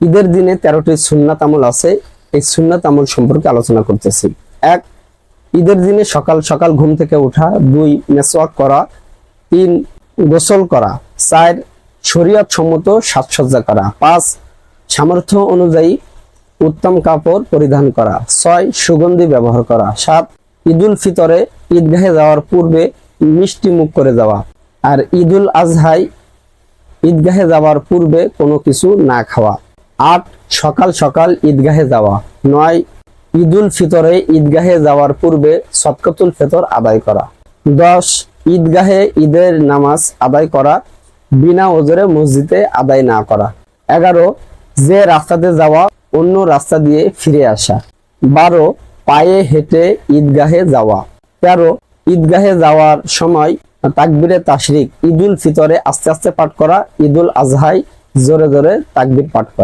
ঈদের দিনে তেরোটি সুন্নাত আমল আছে। এই সুন্নাত আমল সম্পর্কে আলোচনা করতেছি। এক, ঈদের দিনে সকাল সকাল ঘুম থেকে ওঠা দুই, মেসওয়াক করা। তিন, গোসল করা। চার, শরীয়ত সম্মত সাজসজ্জা করা। পাঁচ, সামর্থ্য অনুযায়ী উত্তম কাপড় পরিধান করা। ছয়, সুগন্ধি ব্যবহার করা। সাত, ঈদুল ফিতরে ঈদগাহে যাওয়ার পূর্বে মিষ্টি মুখ করে যাওয়া। আর ঈদুল আজহাই ঈদগাহে যাওয়ার পূর্বে কোনো কিছু না খাওয়া। আট সকাল সকাল ঈদগাহে যাওয়া। নয় ঈদুল ফিতরে ঈদগাহে যাওয়ার পূর্বে সৎকাতুল ফিতর আদায় করা। দশ ঈদগাহে ঈদের নামাজ আদায় করা, বিনা ওজরে মসজিদে আদায় না করা। এগারো যে রাস্তাতে যাওয়া, অন্য রাস্তা দিয়ে ফিরে আসা। বারো পায়ে হেঁটে ঈদগাহে যাওয়া। তেরো ঈদগাহে যাওয়ার সময় তাকবিরে তাশরিক, ঈদুল ফিতরে আস্তে আস্তে পাঠ করা, ঈদুল আজহাই জোরে জোরে তাকবির পাঠ করা।